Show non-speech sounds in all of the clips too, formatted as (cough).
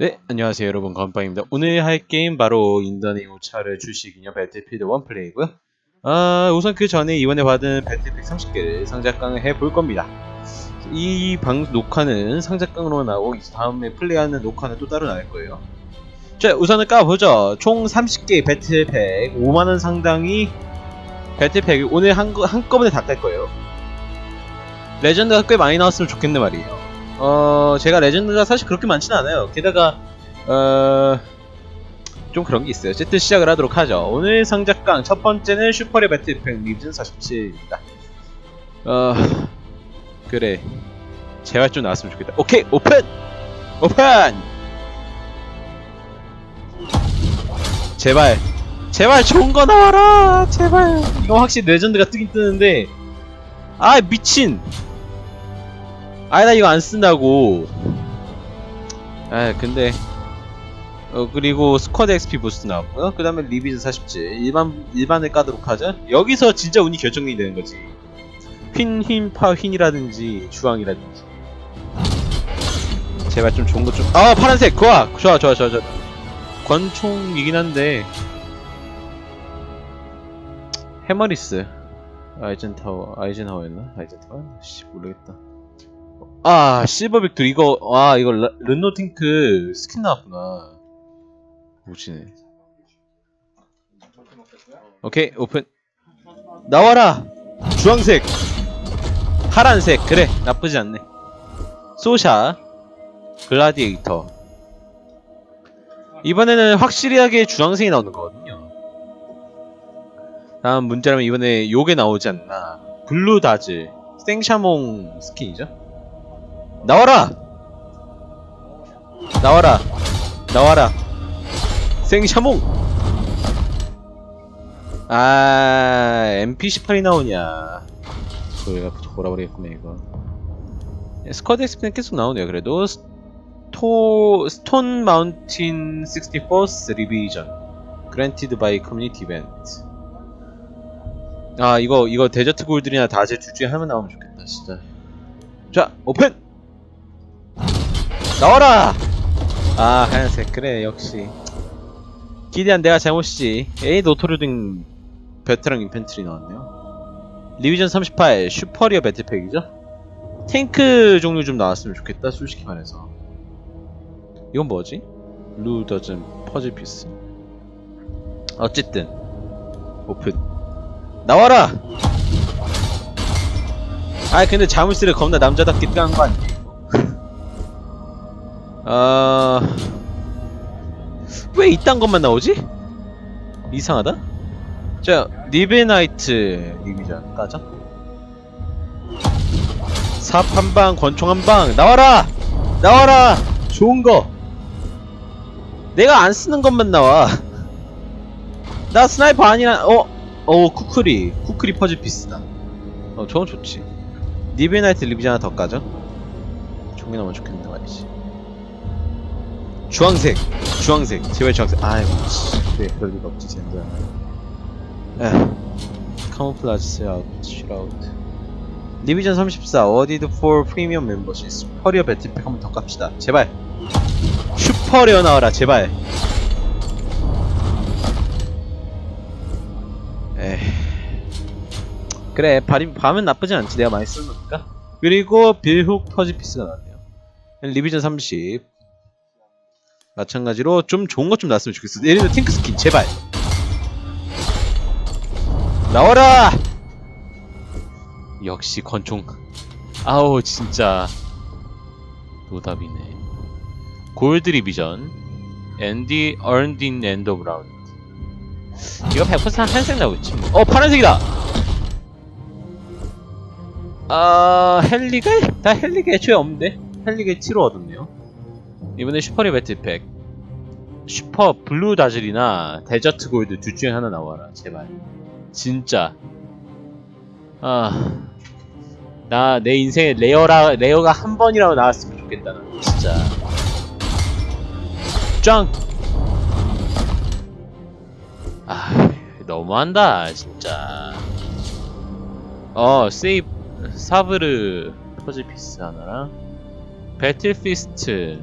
네, 안녕하세요 여러분 건빵입니다. 오늘 할 게임 바로 인더네이 오차를 주식이냐 배틀필드 원플레이고요. 아, 우선 그 전에 이번에 받은 배틀픽 30개를 상작강을 해볼 겁니다. 이 방 녹화는 상작강으로 나오고 다음에 플레이하는 녹화는 또 따로 나올 거예요. 자, 우선은 까보죠. 총 30개의 배틀팩 5만원 상당이 배틀팩이 오늘 한, 거- 한꺼번에 다 깔 거예요. 레전드가 꽤 많이 나왔으면 좋겠네 말이에요. 어, 제가 레전드가 사실 그렇게 많지는 않아요. 게다가, 어, 좀 그런 게 있어요. 어쨌든 시작을 하도록 하죠. 오늘 상작강 첫 번째는 슈퍼레 배틀팩 리즌 47입니다. 어, 그래. 제발 좀 나왔으면 좋겠다. 오케이, 오픈! 오픈! 제발. 제발 좋은 거 나와라! 제발. 이거 확실히 레전드가 뜨긴 뜨는데, 아, 미친! 아이 나 이거 안 쓴다고. 아 근데 어 그리고 스쿼드 XP 부스트 나왔고요. 그 다음에 리비즈 47 일반 일반을 까도록 하죠. 여기서 진짜 운이 결정이 되는 거지. 휜, 휜, 파, 휜이라든지 주황이라든지. 제발 좀 좋은 거좀아 파란색! 좋아! 좋아 좋아 좋아 좋아. 권총이긴 한데. 해머리스. 아이젠타워 아이젠하워였나? 아이젠타워? 씨 모르겠다 아 실버 빅토리 이거 와 이거 라- 르노 팅크 스킨 나왔구나. 오지네 오케이 오픈. 나와라! 주황색! 파란색! 그래 나쁘지 않네. 소샤 글라디에이터. 이번에는 확실하게 주황색이 나오는 거거든요. 다음 문제라면 이번에 요게 나오지 않나. 블루 다즈. 생샤몽 스킨이죠 나와라! 나와라! 나와라! 생샤몽! 아, MP18이 나오냐. 그거 돌아버리겠구나, 이거. 예, 스쿼드 엑스펜 계속 나오네요, 그래도. 스토, 스톤 마운틴 64th 리비전. 그랜티드 바이 커뮤니티 이벤트. 아, 이거, 이거 데저트 골들이나 다제 둘 중에 하나만 나오면 좋겠다, 진짜. 자, 오픈! 나와라! 아 하얀색. 그래 역시. 기대한 내가 잘못이지. 에이 노토르등 베테랑 인펜트리 나왔네요. 리비전 38 슈퍼리어 배틀팩이죠? 탱크 종류 좀 나왔으면 좋겠다 솔직히 말해서. 이건 뭐지? 루더즌 퍼즐 피스. 어쨌든 오픈. 나와라! 아 근데 자물쇠를 겁나 남자답게 깐 거 아니야 아... 왜 이딴 것만 나오지? 이상하다? 자, 리베나이트 리비전 까죠? 삽 한방, 권총 한방, 나와라! 나와라! 좋은 거! 내가 안 쓰는 것만 나와. (laughs) 나 스나이퍼 아니라, 어? 어, 쿠크리. 쿠크리 퍼즐 피스다. 어, 저건 좋지. 리베나이트 리비전 하나 더 까죠? 총이 나오면 좋겠는데 말이지. 주황색 주황색 제발 주황색. 아이고 씨. 그래 그럴 리가 없지 젠장. 에 카모플라지 셋아웃 슈라우트 리비전 34 어디드 4 프리미엄 멤버십 슈퍼리어 배틀팩 한번 더 깝시다. 제발. 슈퍼리어 나와라 제발. 에 그래 밤이, 밤은 나쁘진 않지. 내가 많이 쓰는 거니까. 그리고 빌훅 퍼지피스가 나왔네요. 리비전 30 마찬가지로 좀 좋은 것 좀 나왔으면 좋겠어. 예를 들어 탱크 스킨 제발. 나와라. 역시 권총. 아우 진짜 노답이네. 골드 리비전. 앤디 얼딘 엔더 브라운. 이거 100% 한색 나오겠지. 뭐. 어 파란색이다. 아 헬리게? 다 헬리게 애초에 없는데 헬리게 7호 얻었네요. 이번에 슈퍼리 배틀팩 슈퍼 블루 다즐이나 데저트 골드 둘 중에 하나 나와라 제발. 진짜. 아. 나 내 인생에 레어라 레어가 한 번이라도 나왔으면 좋겠다 나 진짜. 짱! 아 너무한다 진짜. 어 세이브 사브르 퍼즐 피스 하나랑. 배틀 피스트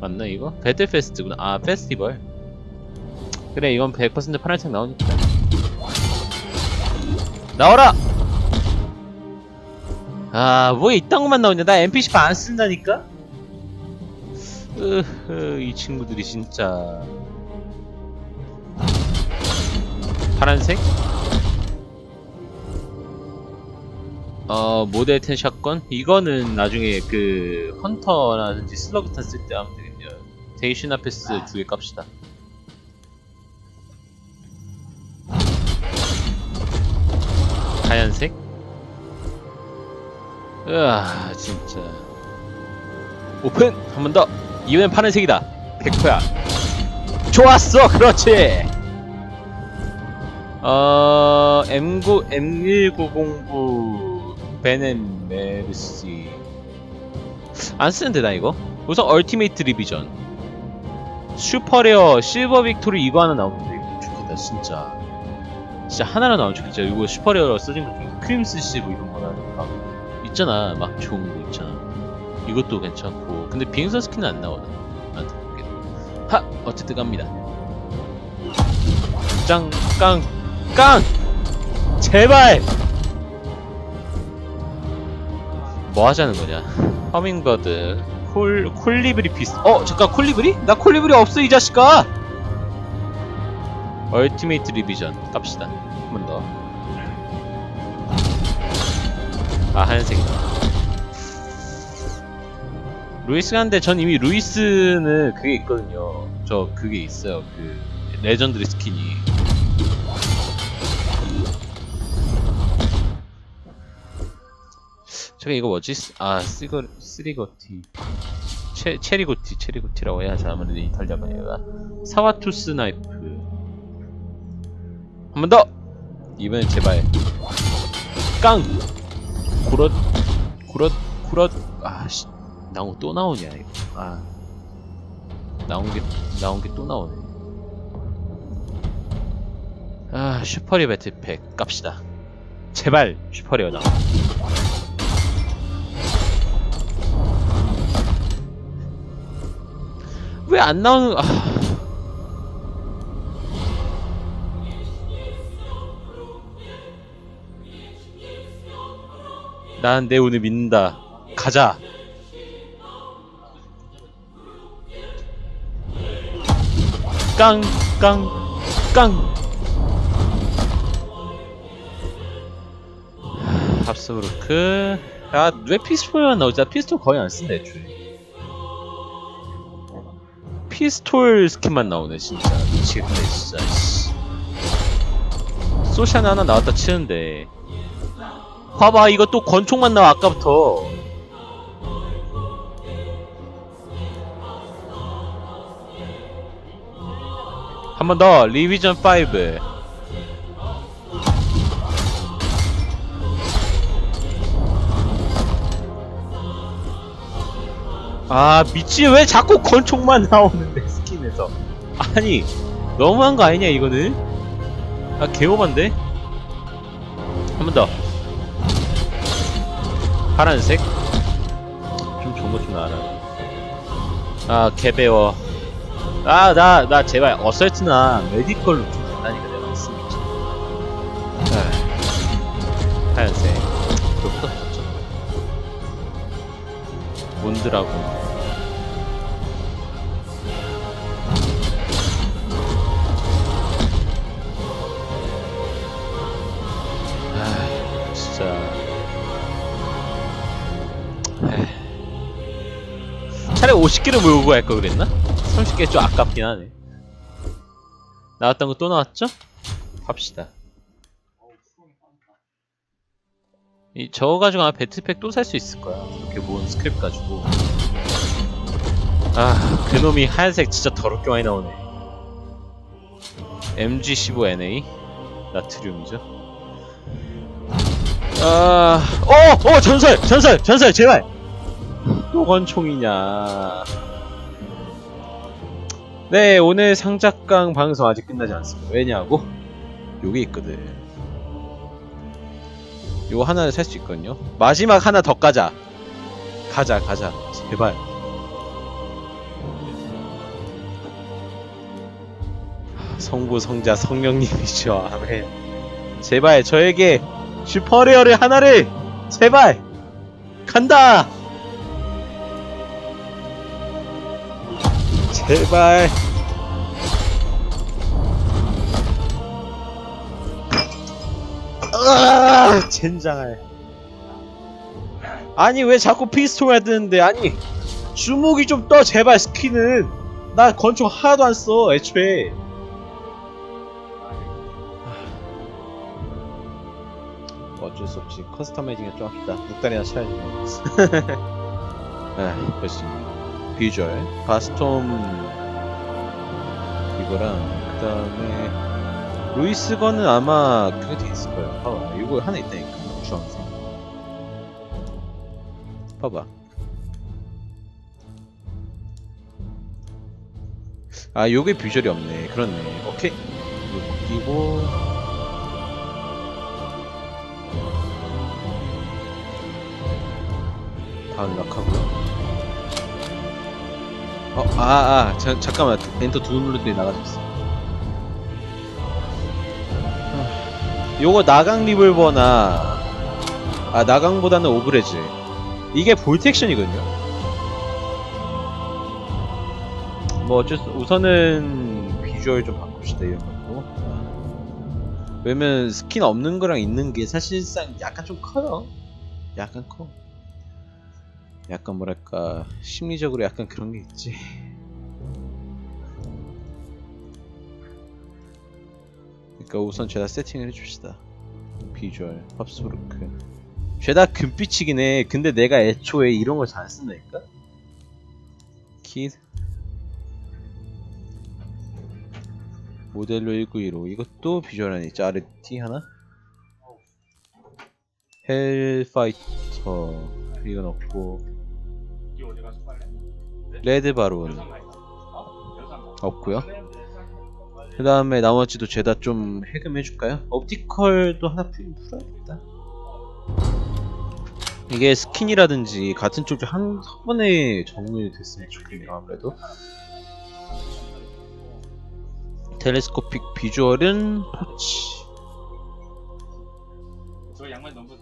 맞나 이거? 배틀 페스트구나 아 페스티벌 그래 이건 100% 파란색 나오니까 나와라! 아 뭐야 이딴 것만 나오냐 나 NPC 안 쓴다니까? 으흐 이 친구들이 진짜 파란색? 어 모델 10 샷건? 이거는 나중에 그 헌터라든지 슬러그탄 쓸때 하면 되겠네요 데이시나 패스 두 개 깝시다. 하얀색? 으아 진짜. 오픈! 한 번 더! 이번엔 파란색이다. 100%야. 좋았어! 그렇지! 어... M9, M1909 베넨 메르시. 안 쓰는데 나 이거? 우선 얼티메이트 리비전 슈퍼레어 실버 빅토리 이거 하나 나오는데 이거 좋겠다 진짜 진짜 하나로 나오면 좋겠죠 이거 슈퍼레어 써진 것 중에 크림스 시브 이런 거라든가 있잖아 막 좋은 거 있잖아 이것도 괜찮고 근데 비행선 스킨은 안 나오네 하! 어쨌든 갑니다 짱! 깡! 깡! 제발! 뭐 하자는 거냐 허밍버드 콜, 콜리브리 피스. 어 잠깐 콜리브리? 나 콜리브리 없어 이 자식아. 얼티메이트 리비전 갑시다. 한 번 더. 아 하얀색이다 루이스가 한데 전 이미 루이스는 그게 있거든요. 저 그게 있어요. 그 레전드리 스킨이 저게 이거 뭐지? 아 쓰거 쓰리거티체 체리고티 체리고티라고 해야지 아무래도 이탈리아가. 사와투스 나이프. 한 번 더! 이번엔 제발. 깡! 구럿 구럿 구럿. 아씨. 나온 거또 나오냐 이거. 아. 나온 게 나온 게 또 나오네. 아 슈퍼리 배틀팩 깝시다. 제발 슈퍼리어 나와 왜 안 나오는 아 난내 운을 믿는다. 가자. 깡, 깡, 깡. 합스브루크. 아, 왜 피스톨만 나오지? 나 피스톨 거의 안 쓴다, 애초에. 피스톨 스킨만 나오네, 진짜. 미치겠네, 진짜. 씨. 소샤는 하나 나왔다 치는데. 봐봐 이거 또 권총만 나와 아까부터 한 번 더 리비전 5 아 미치 왜 자꾸 권총만 나오는데 스킨에서 아니 너무한 거 아니냐 이거는 아 개오반데 한 번 더 파란색? 좀 좋은 거좀 나와라. 아, 개배워. 아, 나, 나 제발 어설트나 메디컬로 좀 간다니까 내가. 아, 하얀색. 몬드라고. 아. 차라리 50개를 모으고 갈 걸 그랬나? 30개 좀 아깝긴 하네. 나왔던 거 또 나왔죠? 합시다. 이 저거 가지고 아마 배틀팩 또 살 수 있을 거야. 이렇게 모은 스크립 가지고. 아, 그놈이 하얀색 진짜 더럽게 많이 나오네. MG15NA 나트륨이죠. 아, 어, 어, 전설, 전설, 전설, 제발. 또 권총이냐. 네, 오늘 상작강 방송 아직 끝나지 않습니다. 왜냐고? 요게 있거든. 요 하나를 살 수 있거든요. 마지막 하나 더 까자. 가자, 가자. 제발. 성부, 성자, 성령님이시여. 아멘. 제발 저에게 슈퍼레어를 하나를 제발 간다. 제발. 아! 젠장할. 아니 왜 자꾸 피스톨을 뜨는데? 아니 주목이 좀 떠 제발 스킨은 나 권총 하나도 안 써 애초에. 어쩔 수 없지 커스터마이징에 좀 합시다. 목다리나 쳐야지 뭐. 아 그렇습니다. 비주얼. 바스톰. 이거랑 그 다음에 루이스 거는 아마 그게 돼 있을 거예요. 봐봐. 이거 하나 있다니까. 주황색. 봐봐. 아 요게 비주얼이 없네. 그렇네. 오케이. 이거 끼고 다음 락하고요. 어, 아, 아, 자, 잠깐만. 엔터 두 누르더니 나가졌어. 요거 나강 리볼버나, 아, 나강보다는 오브레즈. 이게 볼텍션이거든요. 뭐 어쩔 수, 우선은 비주얼 좀 바꿉시다, 이런 것도. 아. 왜냐면 스킨 없는 거랑 있는 게 사실상 약간 좀 커요. 약간 커. 약간 뭐랄까 심리적으로 약간 그런 게 있지. 그러니까 우선 죄다 세팅을 해줍시다. 비주얼, 팝스브루크. 죄다 금빛이긴 해. 근데 내가 애초에 이런 걸 잘 쓴다니까? 킷. 모델로 1915. 이것도 비주얼 안에 있죠. 아래 T 하나? 헬파이터. 이건 없고. 레드 바론 없고요. 그 다음에 나머지도 죄다 좀 해금해줄까요? 옵티컬도 하나 풀, 풀어야겠다. 이게 스킨이라든지 같은 쪽이 한, 한 번에 정리 됐으면 좋겠네요, 아무래도. 텔레스코픽 비주얼은 포치.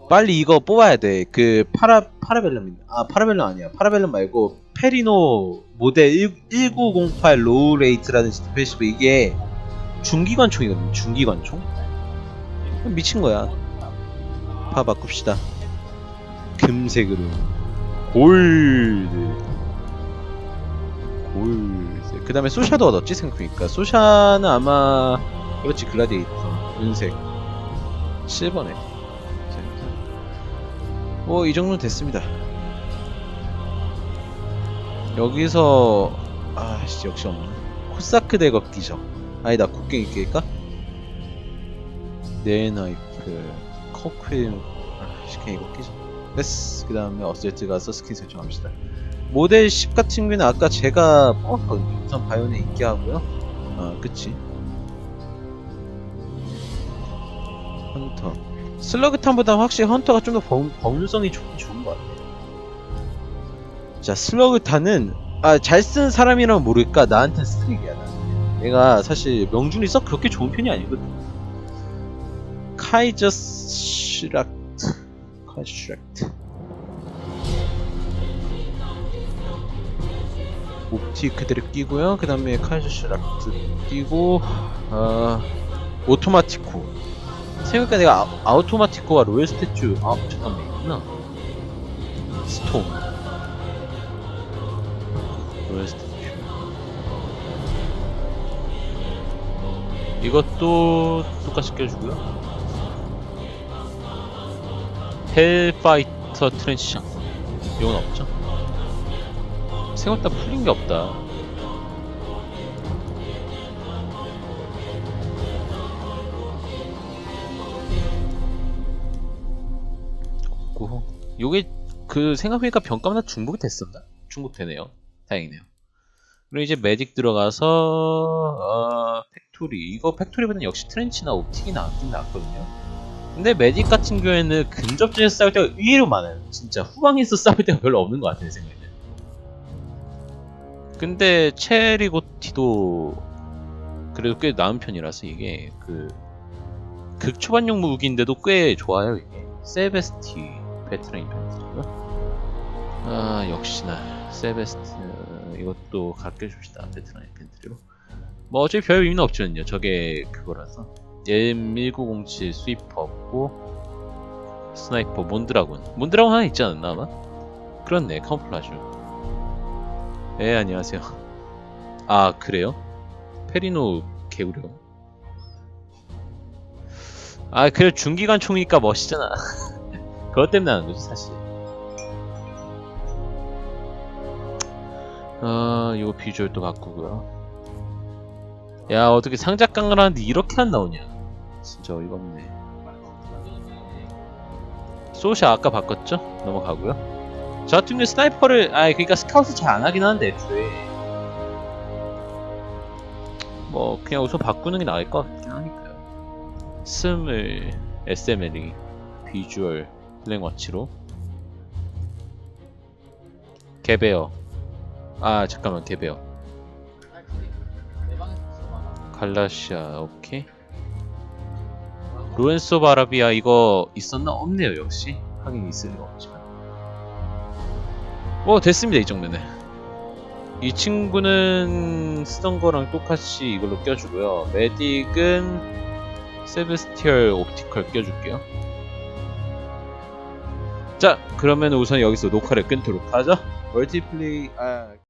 빨리 이거 뽑아야 돼. 그 파라 파라벨럼인데. 아 파라벨럼 아니야. 파라벨럼 말고 페리노 모델 1908 로우 레이트라는 스페이시브 이게 중기관총이거든요. 중기관총. 미친 거야. 파 바꿉시다. 금색으로. 골드. 골드. 그 다음에 소샤도 얻었지 생각해보니까. 소샤는 아마 그렇지 글라디에이터. 은색. 실버네. 뭐 이 정도 됐습니다. 여기서 아씨 역시 없네. 코사크 대거 끼죠. 아니다 곡괭이 끼일까? 네나이프 커크윌 아씨 그냥 이거 끼죠. 됐어. 그 다음에 어설트 가서 스킨 설정합시다. 모델 10 같은 경우는 아까 제가 뽑았거든요. 우선 바이온에 있게 하고요. 아 그치. 헌터. 슬러그탄보다 확실히 헌터가 좀 더 범유성이 좋긴 좋은 것 같아요. 자, 슬러그탄은 아, 잘 쓰는 사람이라면 모를까 나한테 스트릭이야. 나는. 얘가 사실 명중이 썩 그렇게 좋은 편이 아니거든. 카이저 슈락트, 카이저 슈락트. 옵티 그대로 끼고요. 그 다음에 카이저 슈락트 끼고, 아, 오토마티코. 생각해보니까 내가 아, 아우토마티코와 로열 스태츄 아 잠깐만 있구나 스톰 이것도 똑같이 껴주고요. 헬파이터 트랜시션 이건 없죠? 생각보다 풀린 게 없다. 없고. 요게 그 생각해보니까 병가마나 중복이 됐었나? 중복되네요. 다행이네요 그리고 이제 매직 들어가서 어, 팩토리. 이거 팩토리보다는 역시 트렌치나 옵틱이 나왔긴 나왔거든요. 근데 매직 같은 경우에는 근접전에서 싸울 때가 의외로 많아요. 진짜 후방에서 (laughs) 싸울 때가 별로 없는 것 같아요 생각에는. 근데 체리고티도 그래도 꽤 나은 편이라서 이게 그 극초반용 무기인데도 꽤 좋아요 이게. 세베스티 베트랑 인펜트리고요. 아 역시나 세베스트 이것도 가르쳐줍시다 베트랑 인펜트리로. 뭐 어차피 별 의미는 없지만요. 저게 그거라서. M1907 스위퍼고 스나이퍼 몬드라군 몬드라군 하나 있지 않았나 아마? 그렇네. 카모플라주. 예 안녕하세요. 아 그래요? 페리노 개구려 아 그래 중기관 총이니까 멋있잖아. (laughs) 그것 때문에 하는 거지 사실 아 이거 비주얼도 바꾸고요. 야 어떻게 상작강을 하는데 이렇게 안 나오냐? 진짜 어이가 없네. 소샤 아까 바꿨죠? 넘어가고요. 저 같은 경우 스나이퍼를 아 그니까 스카웃을 잘안 하긴 하는데 애초에. 뭐 그냥 우선 바꾸는 게 나을 것 같긴 하니까요. 스물 SML이 비주얼 플랭워치로. 개베어 아 잠깐만 개베어. 갈라시아 오케이. 로렌소 바라비아 이거 있었나? 없네요 역시. 하긴 있을 리가 없지만. 어 됐습니다 이 정도는. 이 친구는 쓰던 거랑 똑같이 이걸로 껴주고요. 메딕은 세베스티얼 옵티컬 껴줄게요. 자 그러면 우선 여기서 녹화를 끊도록 하죠. 멀티플레이 아